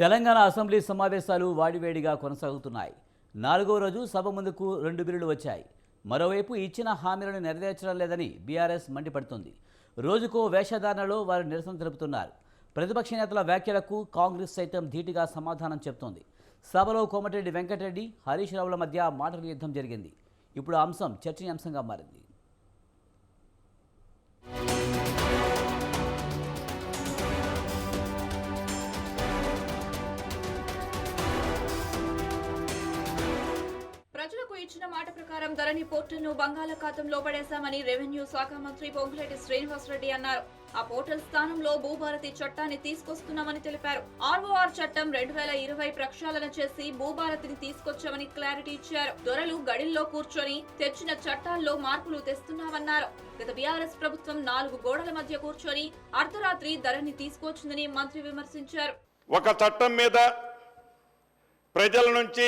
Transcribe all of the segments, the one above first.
Telangana assembly సమావేశాలు వాడివేడిగా కొనసాగుతున్నాయి. నాలుగో రోజు సభ ముందుకు రెండు బిల్లులు వచ్చాయి. మరోవైపు ఇచ్చిన హామీలను నెరవేర్చడం లేదని బీఆర్ఎస్ మండిపడుతుంది. రోజుకో వేషధారణలో వారు నిరసన తెలుపుతున్నారు. ప్రతిపక్ష నేతల వ్యాఖ్యలకు కాంగ్రెస్ సైతం ధీటుగా సమాధానం చెప్తోంది సభలో కోమటిరెడ్డి వెంకటరెడ్డి హరీష్ రావుల మధ్య మాటల యుద్ధం జరిగింది. ఇప్పుడు అంశం చర్చనీయాంశంగా మారింది. ప్రకారం ధరణి పోర్టల్ను బంగాళాఖాతంలో పడేశామని రెవెన్యూ శాఖ మంత్రి పొంగులేటి శ్రీనివాసరెడ్డి అన్నారు. ఆ పోర్టల్ స్థానంలో భూభారతి చట్టాన్ని తీసుకొస్తున్నామని తెలిపారు. ఆర్ఓఆర్ చట్టం రెండు వేల ఇరవై ప్రక్షాళన చేసి భూభారతిని తీసుకొచ్చామని క్లారిటీ ఇచ్చారు. దొరలు గడిల్లో కూర్చొని తెచ్చిన చట్టాల్లో మార్పులు తెస్తున్నామన్నారు. గత బీఆర్ఎస్ ప్రభుత్వం నాలుగు గోడల మధ్య కూర్చొని అర్ధరాత్రి ధరణి తీసుకొచ్చిందని మంత్రి విమర్శించారు. ఒక చట్టం మీద ప్రజల నుంచి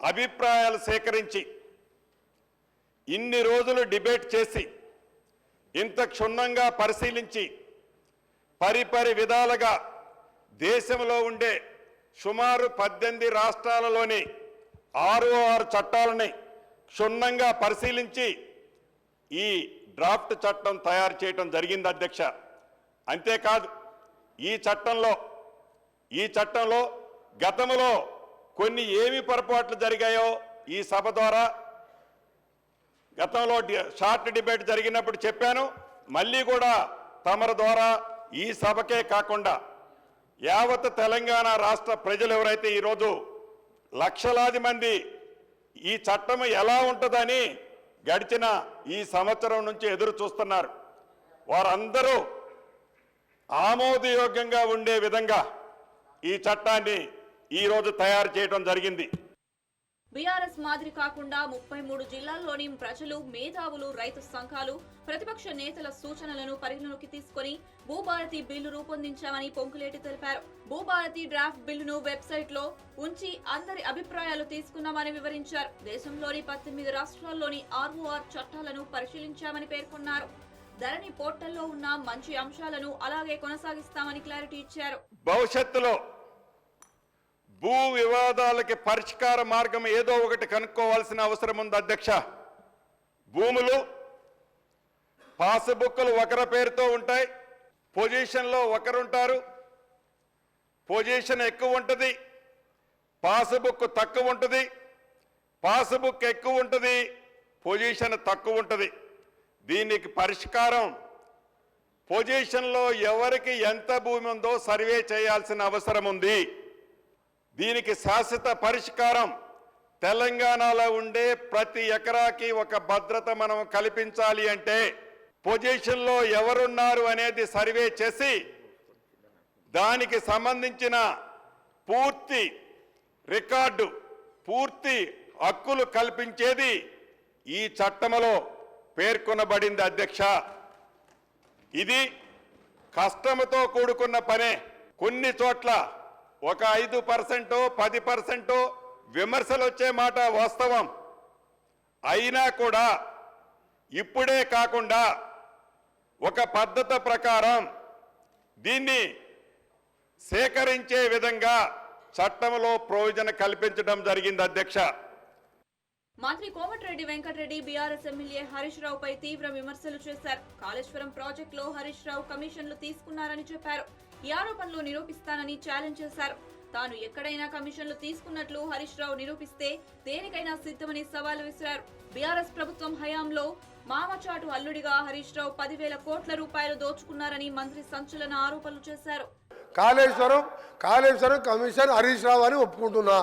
అభిప్రాయాలు సేకరించి ఇన్ని రోజులు డిబేట్ చేసి ఇంత క్షుణ్ణంగా పరిశీలించి పరిపరి విధాలుగా దేశంలో ఉండే సుమారు పద్దెనిమిది రాష్ట్రాలలోని ఆరు ఆరు చట్టాలని క్షుణ్ణంగా పరిశీలించి ఈ డ్రాఫ్ట్ చట్టం తయారు చేయటం జరిగింది అధ్యక్ష. అంతేకాదు ఈ చట్టంలో ఈ చట్టంలో గతంలో కొన్ని ఏమి పొరపాట్లు జరిగాయో ఈ సభ ద్వారా గతంలో షార్ట్ డిబేట్ జరిగినప్పుడు చెప్పాను. మళ్ళీ కూడా తమరు ద్వారా ఈ సభకే కాకుండా యావత్ తెలంగాణ రాష్ట్ర ప్రజలు ఎవరైతే ఈరోజు లక్షలాది మంది ఈ చట్టం ఎలా ఉంటుందని గడిచిన ఈ సంవత్సరం నుంచి ఎదురు చూస్తున్నారు. వారందరూ ఆమోదయోగ్యంగా ఉండే విధంగా ఈ చట్టాన్ని ఈరోజు తయారు చేయడం జరిగింది. బీఆర్ఎస్ మాదిరి కాకుండా ముప్పై మూడు జిల్లాల్లోని ప్రజలు మేధావులు రైతు సంఘాలు ప్రతిపక్ష నేతల సూచనలను పరిగణలోకి తీసుకొని భూభారతి బిల్లు రూపొందించామని పొంకులేటి తెలిపారు. భూభారతి డ్రాఫ్ట్ బిల్లును వెబ్సైట్లో ఉంచి అందరి అభిప్రాయాలు తీసుకున్నామని వివరించారు. దేశంలోని పద్దెనిమిది రాష్ట్రాల్లోని ఆర్ఓఆర్ చట్టాలను పరిశీలించామని పేర్కొన్నారు. ధరణి పోర్టల్లో ఉన్న మంచి అంశాలను అలాగే కొనసాగిస్తామని క్లారిటీ ఇచ్చారు. భవిష్యత్తులో భూ వివాదాలకి పరిష్కార మార్గం ఏదో ఒకటి కనుక్కోవాల్సిన అవసరం ఉంది అధ్యక్ష. భూములు పాస్బుక్లు ఒకరి పేరుతో ఉంటాయి. పొజిషన్లో ఒకరుంటారు. పొజిషన్ ఎక్కువ ఉంటుంది. పాస్బుక్ తక్కువ ఉంటుంది. పాస్బుక్ ఎక్కువ ఉంటుంది. పొజిషన్ తక్కువ ఉంటుంది. దీనికి పరిష్కారం పొజిషన్లో ఎవరికి ఎంత భూమి ఉందో సర్వే చేయాల్సిన అవసరం ఉంది. దీనికి శాశ్వత పరిష్కారం. తెలంగాణలో ఉండే ప్రతి ఎకరాకి ఒక భద్రత మనం కల్పించాలి అంటే పొజిషన్లో ఎవరున్నారు అనేది సర్వే చేసి దానికి సంబంధించిన పూర్తి రికార్డు పూర్తి హక్కులు కల్పించేది ఈ చట్టములో పేర్కొనబడింది అధ్యక్ష. ఇది కష్టముతో కూడుకున్న పనే. కొన్ని చోట్ల ఒక ఐదు పర్సెంట్ పది పర్సెంట్ విమర్శలు వచ్చే మాట వాస్తవం. అయినా కూడా ఇప్పుడే కాకుండా ఒక పద్ధతి ప్రకారం దీన్ని సేకరించే విధంగా చట్టంలో ప్రయోజన కల్పించడం జరిగింది అధ్యక్ష. మంత్రి కోమటిరెడ్డి వెంకటరెడ్డి బీఆర్ఎస్ ఎమ్మెల్యే హరీష్ రావుపై తీవ్ర విమర్శలు చేశారు. కాళేశ్వరం ప్రాజెక్టులో హరీష్ రావు కమిషన్లు తీసుకున్నారని చెప్పారు. ఈ ఆరోపణలు నిరూపిస్తానని ఛాలెంజ్ చేశారు. తాను ఎక్కడైనా కమిషన్లు తీసుకున్నట్లు హరీష్ రావు నిరూపిస్తే దేనికైనా సిద్ధమని సవాల్ విసిరారు. బీఆర్ఎస్ ప్రభుత్వం హయాంలో మామచాటు అల్లుడిగా హరీష్ రావు పదివేల కోట్ల రూపాయలు దోచుకున్నారని మంత్రి సంచలన ఆరోపణలు చేశారు. కాళేశ్వరం కాళేశ్వరం కమిషన్ హరీష్ రావు అని ఒప్పుకుంటున్నా.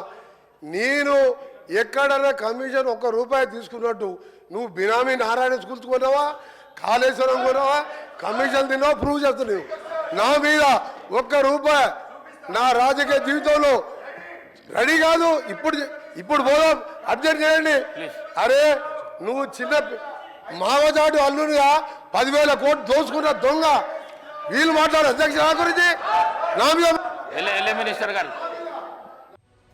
నేను ఎక్కడైనా కమిషన్ ఒక్క రూపాయి తీసుకున్నట్టు నువ్వు బినామీ నారాయణ స్కూల్స్ కొన్నావా కాళేశ్వరం కొన్నావా కమిషన్ తిన్నావా ప్రూవ్ చేస్తున్నావు నా మీద ఒక్క రూపాయి నా రాజకీయ జీవితంలో రెడీ కాదు. ఇప్పుడు ఇప్పుడు పోదాం. అర్జెంట్ చేయండి. అరే నువ్వు చిన్న మావజాడు అల్లుడిగా పదివేల కోట్లు దోచుకున్న దొంగ. వీళ్ళు మాట్లాడు అధ్యక్ష నా గురించి. నా మీద మినిస్టర్ గారు.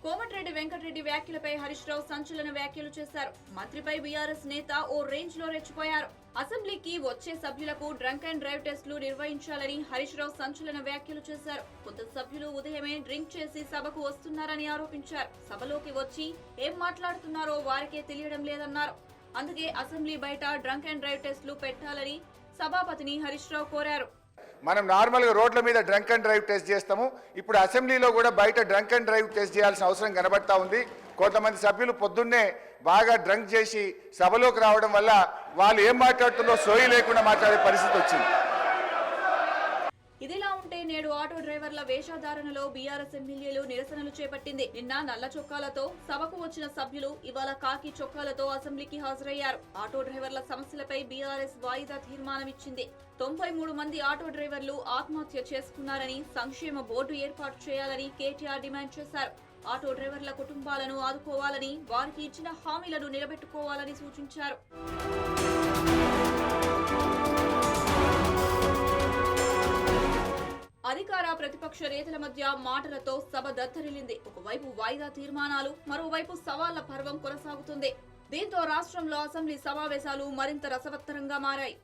కోమటిరెడ్డి వెంకటరెడ్డి వ్యాఖ్యలపై హరీష్ రావు సంచలన వ్యాఖ్యలు చేశారు. మంత్రిపై బీఆర్ఎస్ నేత ఓ రేంజ్లో రెచ్చిపోయారు. అసెంబ్లీకి వచ్చే సభ్యులకు డ్రంక్ అండ్ డ్రైవ్ టెస్టులు నిర్వహించాలని హరీష్ రావు సంచలన వ్యాఖ్యలు చేశారు. కొంత సభ్యులు ఉదయమే డ్రింక్ చేసి సభకు వస్తున్నారని ఆరోపించారు. సభలోకి వచ్చి ఏం మాట్లాడుతున్నారో వారికే తెలియడం లేదన్నారు. అందుకే అసెంబ్లీ బయట డ్రంక్ అండ్ డ్రైవ్ టెస్టులు పెట్టాలని సభాపతిని హరీష్ రావు కోరారు. మనం నార్మల్గా రోడ్ల మీద డ్రంక్ అండ్ డ్రైవ్ టెస్ట్ చేస్తాము. ఇప్పుడు అసెంబ్లీలో కూడా బయట డ్రంక్ అండ్ డ్రైవ్ టెస్ట్ చేయాల్సిన అవసరం కనబడతా ఉంది. కొంతమంది సభ్యులు పొద్దున్నే బాగా డ్రంక్ చేసి సభలోకి రావడం వల్ల వాళ్ళు ఏం మాట్లాడుతుందో సోయి లేకుండా మాట్లాడే పరిస్థితి వచ్చింది. ఇదిలా ఉంటే నేడు ఆటో డ్రైవర్ల వేషధారణలో బీఆర్ఎస్ ఎమ్మెల్యేలు నిరసనలు చేపట్టింది. నిన్న నల్ల చొక్కాలతో సభకు వచ్చిన సభ్యులు ఇవాళ కాకి చొక్కాలతో అసెంబ్లీకి హాజరయ్యారు. ఆటో డ్రైవర్ల సమస్యలపై బీఆర్ఎస్ వాయిదా తీర్మానం ఇచ్చింది తొంభై మూడు మంది ఆటో డ్రైవర్లు ఆత్మహత్య చేసుకున్నారని సంక్షేమ బోర్డు ఏర్పాటు చేయాలని కేటీఆర్ డిమాండ్ చేశారు. ఆటో డ్రైవర్ల కుటుంబాలను ఆదుకోవాలని వారికి ఇచ్చిన హామీలను నిలబెట్టుకోవాలని సూచించారు. అధికార ప్రతిపక్ష నేతల మధ్య మాటలతో సభ దత్తరిల్లింది. ఒకవైపు వాయిదా తీర్మానాలు మరోవైపు సవాళ్ళ పర్వం కొనసాగుతుంది. దీంతో రాష్ట్రంలో అసెంబ్లీ సమావేశాలు మరింత రసవత్తరంగా మారాయి.